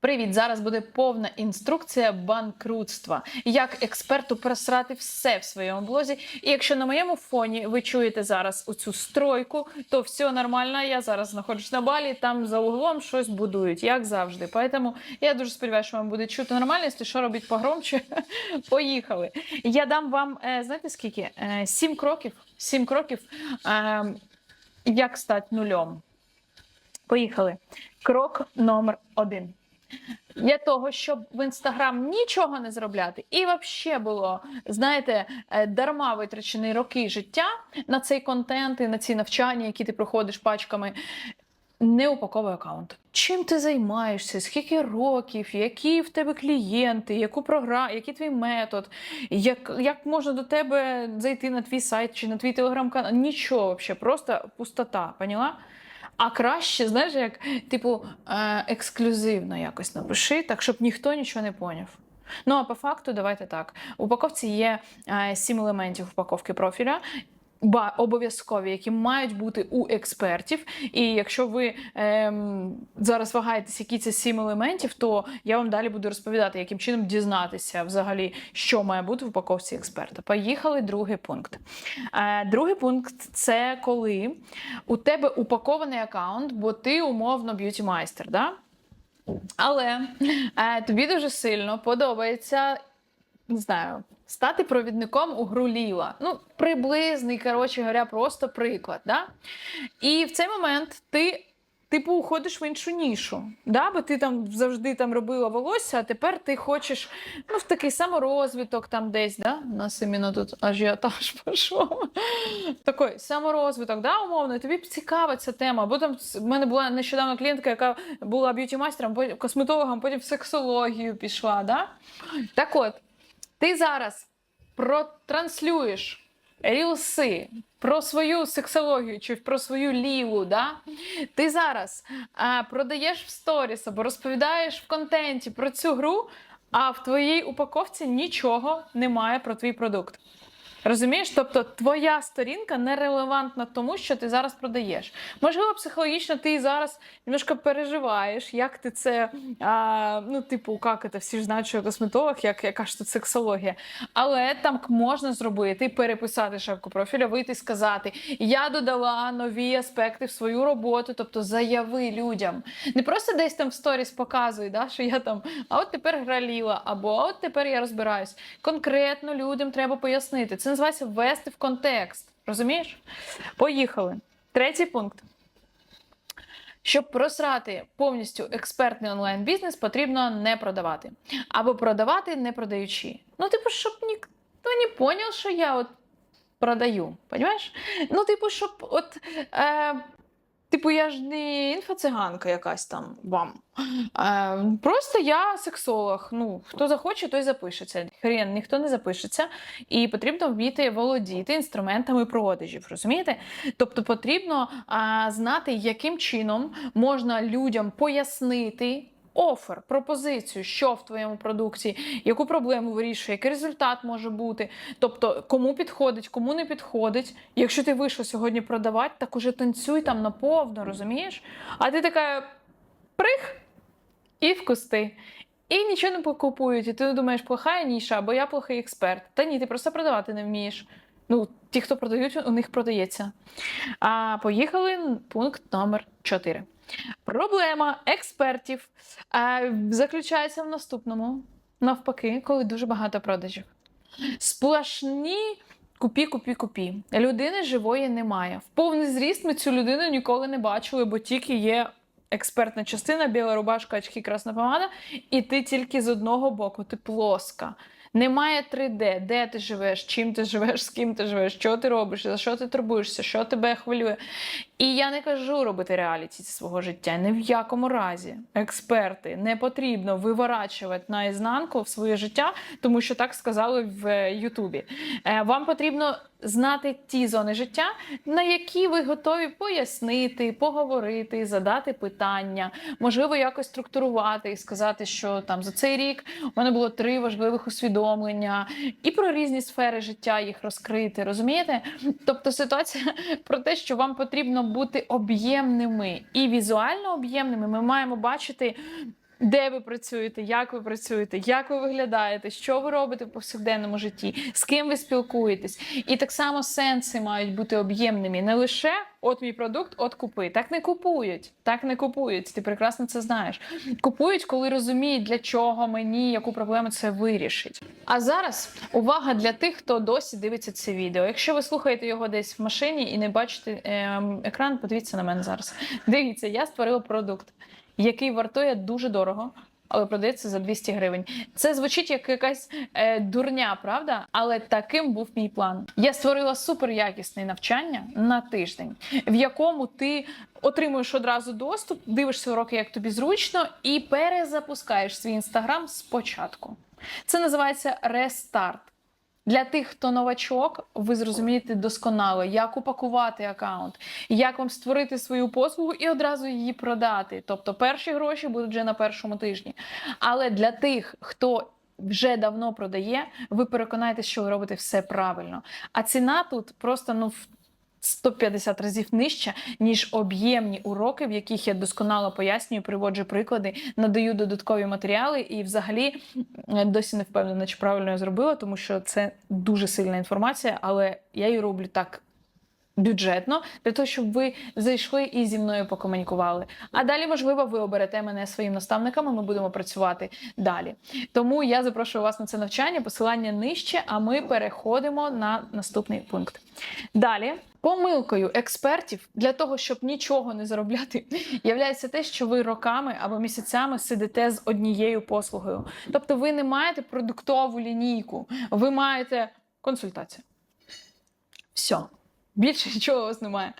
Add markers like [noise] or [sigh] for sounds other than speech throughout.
Привіт! Зараз буде повна інструкція банкрутства. Як експерту просрати все в своєму блозі. І якщо на моєму фоні ви чуєте зараз оцю стройку, то все нормально. Я зараз знаходжусь на балі, там за углом щось будують, як завжди. Поэтому я дуже сподіваюся, що вам буде чути нормально. Якщо що робіть погромче, [laughs] поїхали. Я дам вам, е, знаєте скільки? Е, Сім кроків. Сім кроків, е, як стати нульом. Поїхали. Крок номер один. Для того, щоб в інстаграм нічого не заробляти, і взагалі було, знаєте, е, дарма витрачені роки життя на цей контент і на ці навчання, які ти проходиш пачками. Не упаковуй аккаунт. Чим ти займаєшся? Скільки років, які в тебе клієнти, яку програму, який твій метод, як, як можна до тебе зайти на твій сайт чи на твій телеграм-канал? Нічого взагалі, просто пустота, поняла? А краще, знаєш, як типу е, ексклюзивно якось напиши, так щоб ніхто нічого не поняв. Ну а по факту, давайте так. У упаковці є е, сім елементів упаковки профіля. Ба обов'язкові, які мають бути у експертів. І якщо ви ем, зараз вагаєтесь, які це сім елементів, то я вам далі буду розповідати, яким чином дізнатися взагалі, що має бути в упаковці експерта. Поїхали, другий пункт. Е, другий пункт це коли у тебе упакований аккаунт, бо ти умовно б'юті майстер. Да? Але е, тобі дуже сильно подобається, не знаю, стати провідником у гру Ліла. Ну, приблизний, коротше говоря, просто приклад. Да? І в цей момент ти. Типу, уходиш в іншу нішу, да? бо ти там завжди там робила волосся, а тепер ти хочеш ну, в такий саморозвиток там десь, да? У нас іменно тут ажіотаж [laughs] пішов. Такий саморозвиток, да, умовно, тобі цікава ця тема. Бо там в мене була нещодавно клієнтка, яка була б'юті-майстером, косметологом, потім в сексологію пішла. Да? Так от, ти зараз протранслюєш рілси про свою сексологію чи про свою ліву, да? ти зараз а, продаєш в сторіс або розповідаєш в контенті про цю гру, а в твоїй упаковці нічого немає про твій продукт. Розумієш? Тобто твоя сторінка нерелевантна тому, що ти зараз продаєш. Можливо, психологічно ти зараз немножко переживаєш, як ти це, а, ну, типу, як це, всі ж знають, що я косметолог, як, яка ж тут сексологія. Але там можна зробити, переписати шапку профіля, вийти і сказати: Я додала нові аспекти в свою роботу, тобто заяви людям. Не просто десь там в сторіс показуй, да, що я там, а от тепер граліла, або а от тепер я розбираюсь. Конкретно людям треба пояснити. Це називається ввести в контекст. Розумієш? Поїхали. Третій пункт. Щоб просрати повністю експертний онлайн-бізнес, потрібно не продавати. Або продавати, не продаючи. Ну, типу, щоб ніхто не поняв, що я от продаю. Понимаєш? Ну, типу, щоб от. Е, Типу, я ж не інфоциганка якась там вам. Е, просто я сексолог. Ну, хто захоче, той запишеться. Хрен, ніхто не запишеться. І потрібно вміти володіти інструментами продажів. Розумієте? Тобто потрібно е, знати, яким чином можна людям пояснити. Офер, пропозицію, що в твоєму продукті, яку проблему вирішує, який результат може бути. Тобто, кому підходить, кому не підходить. Якщо ти вийшов сьогодні продавати, так уже танцюй там наповно, розумієш? А ти така прих і в кусти. І нічого не покупують, і ти думаєш, плохая ніша, або я плохий експерт. Та ні, ти просто продавати не вмієш. Ну, ті, хто продають, у них продається. А поїхали пункт номер 4. Проблема експертів заключається в наступному, навпаки, коли дуже багато продажів. Сплошні купі, купі, купі. Людини живої немає. В повний зріст ми цю людину ніколи не бачили, бо тільки є експертна частина, біла рубашка, очки, красна помада, і ти тільки з одного боку, ти плоска. Немає 3D, де ти живеш, чим ти живеш, з ким ти живеш, що ти робиш, за що ти турбуєшся, що тебе хвилює. І я не кажу робити реаліті зі свого життя. Ні в якому разі. Експерти не потрібно виворачувати наізнанку в своє життя, тому що так сказали в Ютубі. Е, Вам потрібно знати ті зони життя, на які ви готові пояснити, поговорити, задати питання, можливо, якось структурувати і сказати, що там за цей рік у мене було три важливих усвідомлення, і про різні сфери життя їх розкрити. Розумієте? Тобто ситуація [laughs] про те, що вам потрібно бути об'ємними і візуально об'ємними, ми маємо бачити. де ви працюєте, як ви працюєте, як ви виглядаєте, що ви робите в повсякденному житті, з ким ви спілкуєтесь. І так само сенси мають бути об'ємними. Не лише от мій продукт, от купи. Так не купують. Так не купують. Ти прекрасно це знаєш. Купують, коли розуміють, для чого мені, яку проблему це вирішить. А зараз увага для тих, хто досі дивиться це відео. Якщо ви слухаєте його десь в машині і не бачите ем, екран, подивіться на мене зараз. Дивіться, я створила продукт, який вартує дуже дорого. Але продається за 200 гривень. Це звучить як якась е, дурня, правда? Але таким був мій план. Я створила суперякісне навчання на тиждень, в якому ти отримуєш одразу доступ, дивишся уроки, як тобі зручно, і перезапускаєш свій інстаграм спочатку. Це називається рестарт. Для тих, хто новачок, ви зрозумієте досконало, як упакувати аккаунт, як вам створити свою послугу і одразу її продати. Тобто перші гроші будуть вже на першому тижні. Але для тих, хто вже давно продає, ви переконаєтесь, що ви робите все правильно. А ціна тут просто ну в 150 разів нижча, ніж об'ємні уроки, в яких я досконало пояснюю, приводжу приклади, надаю додаткові матеріали, і взагалі досі не впевнена, чи правильно я зробила, тому що це дуже сильна інформація, але я її роблю так. Бюджетно для того, щоб ви зайшли і зі мною покомунікували. А далі, можливо, ви оберете мене своїм наставником, і ми будемо працювати далі. Тому я запрошую вас на це навчання, посилання нижче, а ми переходимо на наступний пункт. Далі, помилкою експертів для того, щоб нічого не заробляти, [laughs] являється те, що ви роками або місяцями сидите з однією послугою. Тобто, ви не маєте продуктову лінійку, ви маєте консультацію. Все. Більше [laughs] нічого у вас немає.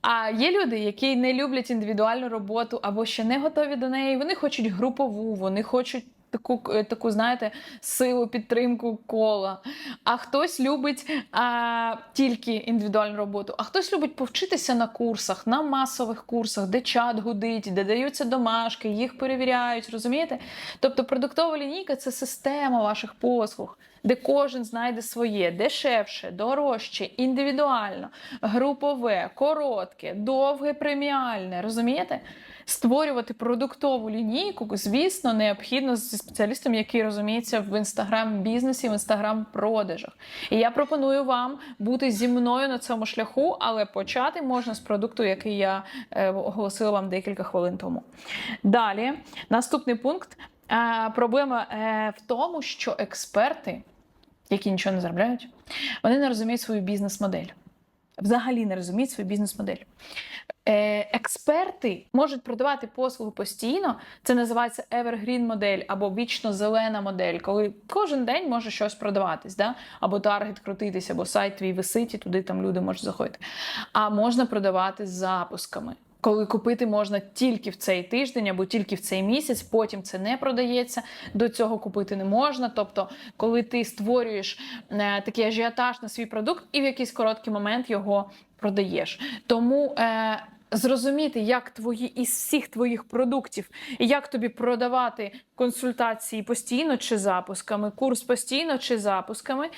А є люди, які не люблять індивідуальну роботу або ще не готові до неї. Вони хочуть групову, вони хочуть таку, е, таку знаєте, силу, підтримку кола. А хтось любить а, тільки індивідуальну роботу, а хтось любить повчитися на курсах, на масових курсах, де чат гудить, де даються домашки, їх перевіряють. Розумієте? Тобто продуктова лінійка це система ваших послуг. Де кожен знайде своє дешевше, дорожче, індивідуально, групове, коротке, довге, преміальне. Розумієте? Створювати продуктову лінійку, звісно, необхідно зі спеціалістом, який розуміється в інстаграм-бізнесі, в інстаграм-продажах. І я пропоную вам бути зі мною на цьому шляху, але почати можна з продукту, який я е, оголосила вам декілька хвилин тому. Далі, наступний пункт. Е, проблема е, в тому, що експерти, які нічого не заробляють, вони не розуміють свою бізнес-модель. Взагалі не розуміють свою бізнес-модель. Е, експерти можуть продавати послугу постійно. Це називається evergreen модель або вічно зелена модель, коли кожен день може щось продаватись, да? або таргет крутитись, або сайт твій висить, і туди там люди можуть заходити. А можна продавати з запусками. Коли купити можна тільки в цей тиждень або тільки в цей місяць, потім це не продається, до цього купити не можна. Тобто, коли ти створюєш е, такий ажіотаж на свій продукт і в якийсь короткий момент його продаєш. Тому е, зрозуміти, як твої із всіх твоїх продуктів, як тобі продавати консультації постійно чи запусками, курс постійно чи запусками.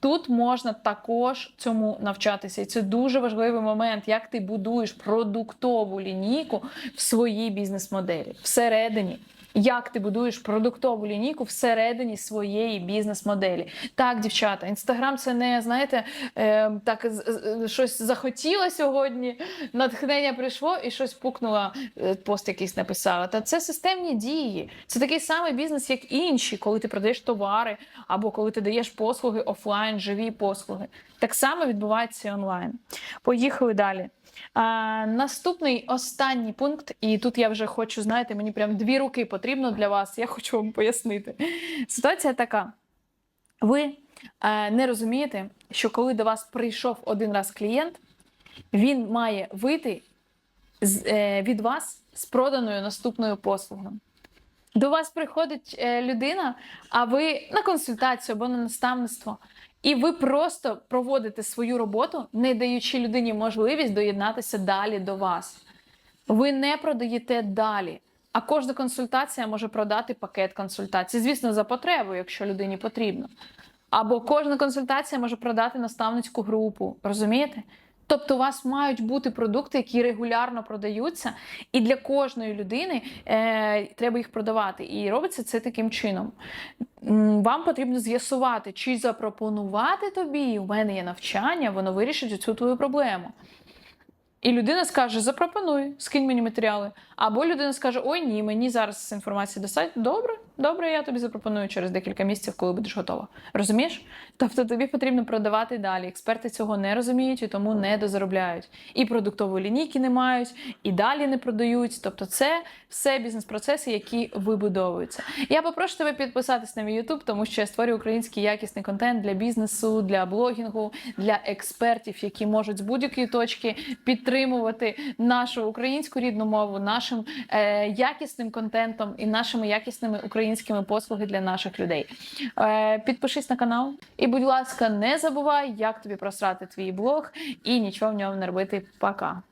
Тут можна також цьому навчатися, і це дуже важливий момент, як ти будуєш продуктову лінійку в своїй бізнес-моделі всередині. Як ти будуєш продуктову лінійку всередині своєї бізнес-моделі? Так, дівчата, інстаграм це не знаєте, е, так щось захотіла сьогодні, натхнення прийшло і щось пукнула, е, пост якийсь написала. Та це системні дії. Це такий самий бізнес, як інші, коли ти продаєш товари або коли ти даєш послуги офлайн, живі послуги. Так само відбувається і онлайн. Поїхали далі. А, наступний останній пункт, і тут я вже хочу, знаєте, мені прям дві руки потрібно для вас. Я хочу вам пояснити. Ситуація така: ви е, не розумієте, що коли до вас прийшов один раз клієнт, він має вийти з, е, від вас з проданою наступною послугою. До вас приходить е, людина, а ви на консультацію або на наставництво, і ви просто проводите свою роботу, не даючи людині можливість доєднатися далі до вас. Ви не продаєте далі. А кожна консультація може продати пакет консультацій. Звісно, за потребою, якщо людині потрібно. Або кожна консультація може продати наставницьку групу. Розумієте? Тобто, у вас мають бути продукти, які регулярно продаються, і для кожної людини е, треба їх продавати. І робиться це таким чином. Вам потрібно з'ясувати, чи запропонувати тобі. У мене є навчання, воно вирішить цю твою проблему. І людина скаже: запропонуй, скинь мені матеріали. Або людина скаже: Ой, ні, мені зараз інформації достатньо. Добре, добре, я тобі запропоную через декілька місяців, коли будеш готова. Розумієш? Тобто тобі потрібно продавати далі. Експерти цього не розуміють і тому не дозаробляють. І продуктової лінійки не мають, і далі не продають. Тобто, це все бізнес-процеси, які вибудовуються. Я попрошу тебе підписатись на мій YouTube, тому що я створюю український якісний контент для бізнесу, для блогінгу, для експертів, які можуть з будь-якої точки підтримувати нашу українську рідну мову, нашим е, якісним контентом і нашими якісними українськими послуги для наших людей. Е, підпишись на канал і, будь ласка, не забувай, як тобі просрати твій блог і нічого в ньому не робити. Пока.